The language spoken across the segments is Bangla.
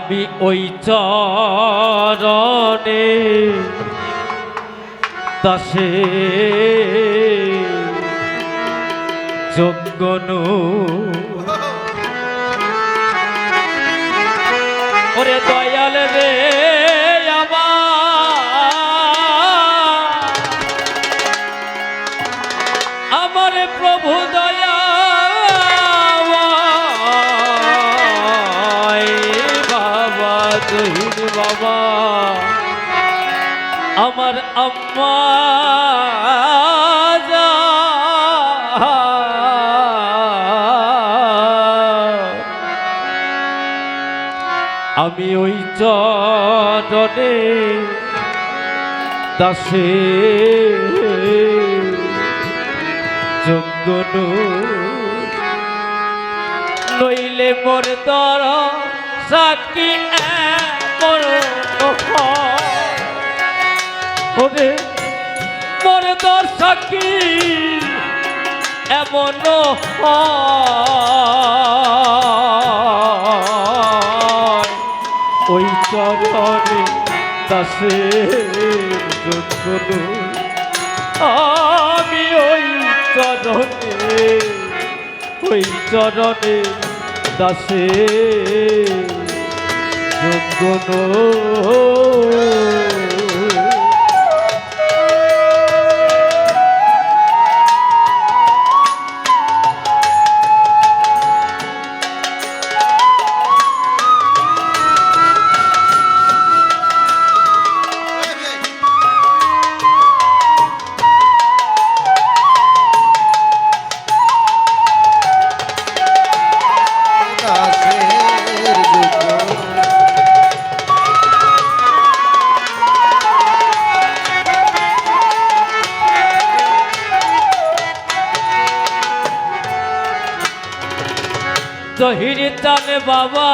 আমি ওই চরণে দাসে। যোগ্যনু ওরে দয়াল রে। আমার আম্মা। আমি ওই চরণে দাসে যোগ্য নইলে মোর তর সাকি মোর ওরে মোর তর সাকি এমন। ওই চরণে দাসে আমি ওই চরণে ওই চরণে দাসে যোগ্য জহির চান বাবা।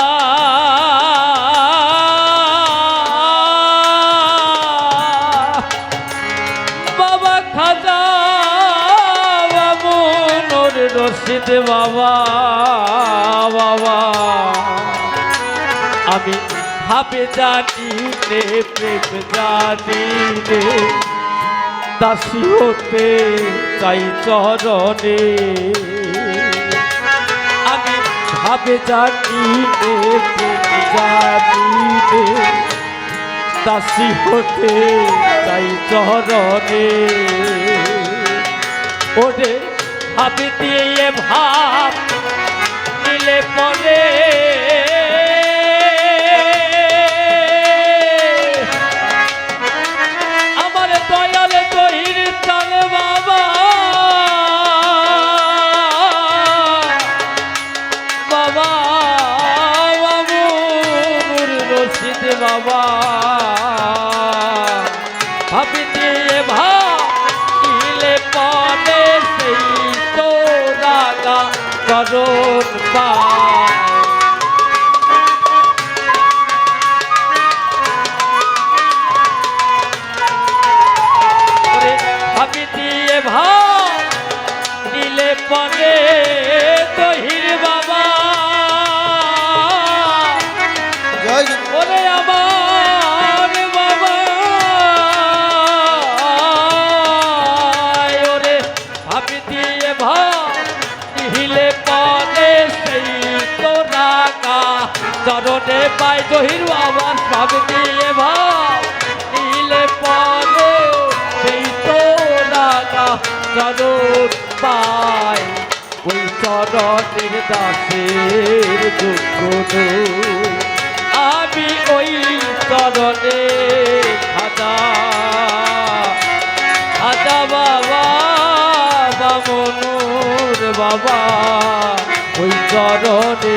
বাবা খাজা বাবু নোর রশিদ বাবা বাবা। আমি ভাবে জানি রে প্রেম জানি রে দাসী হতে চাই চরণে। আমি ভাবে জানি রে প্রেম জানি রে দাসী হতে চাই চরণে। ওরে ভাবে দিয়ে ভাব দিলে পরে করুন চরণে পাই তহির বাবা ভাবি দিয়ে ভাব, নিলে সেই তো রাগা চরণ পাই ওই চরণের দাসের দুঃখ আমি ওই চরণে খাদা খাদা বাবা, বামনুর বাবা, ওই চরণে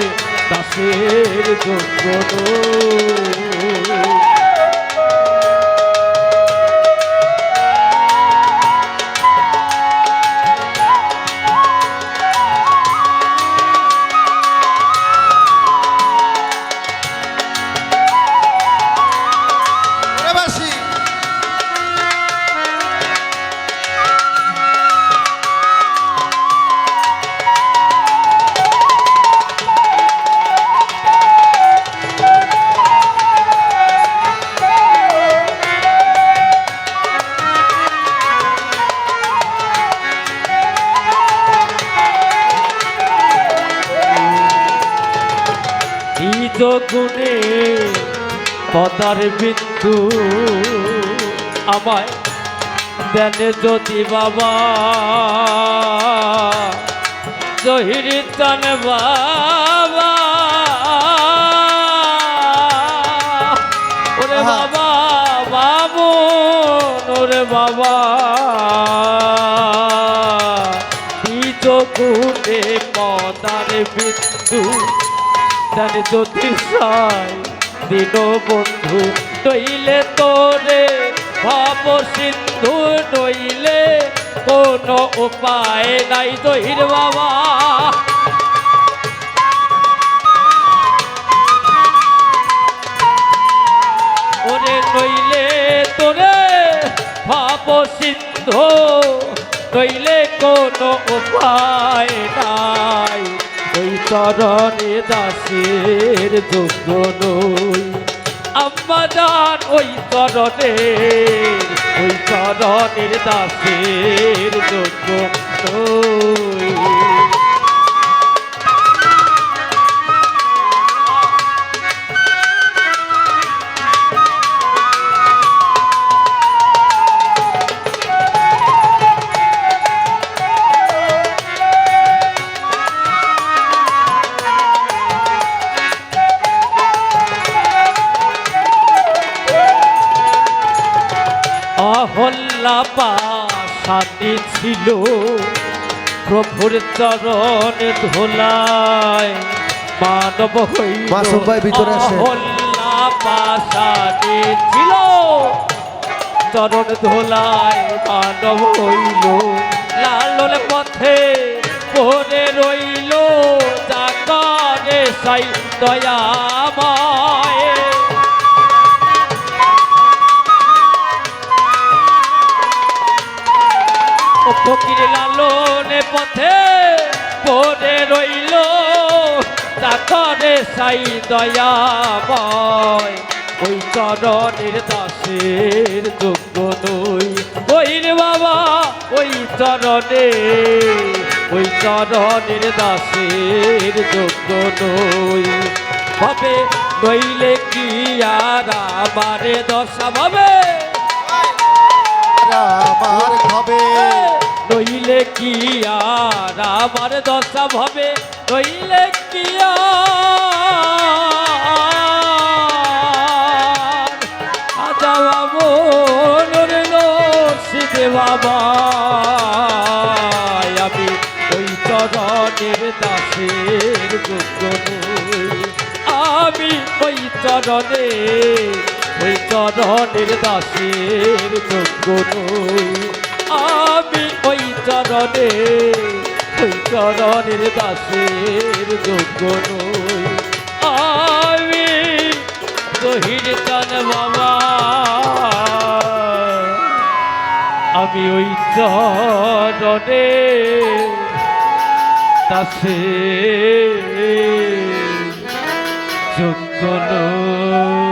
দাসের যোগ্য পদার বিন্দু আমায় দেনে যদি বাবা। জহির চান বাবা। ওরে বাবা বাবু ওরে বাবা। গুণে পদার বিন্দু দেন যদি সাই দিন বন্ধু, নইলে তোরে ভাব সিন্ধু, নইলে কোনো উপায় নাই দহির বাবা। ওরে নইলে তোরে ভাব সিন্ধু, নইলে কোনো উপায় নাই। চরণে দাসের যোগ্য নই। আমার ওই চরণে ওই চরণের দাসের যোগ্য নই। পাশানি ছিল। প্রভুর চরণ ধোলায় মানব হইল। মাসুম ভাই ভিতরে আসেন। অহল্লা পাশানি ছিল। চরণ ধোলায় মানব হইল। লালন পথে পরে রইল। জাকারে সাই দয়াময় ও সাই দয়াময় ওই চরণের দাসের যোগ্য নই। ওইর বাবা ওই চরণে ওই চরণের দাসের যোগ্য নই। ভাবে নইলে কি আর আমারে দশা? ভাবে আমার হবে নইলে কি আর আমার দশা? হবে নইলে কি আর চরণে, ওই চরণের দাসের যোগ্য আমি ওই চরণে, ওই চরণের দাসের যোগ্য নই। আমি গহির চান বাবা, আমি ওই চরণে দাসের যোগ্য gonna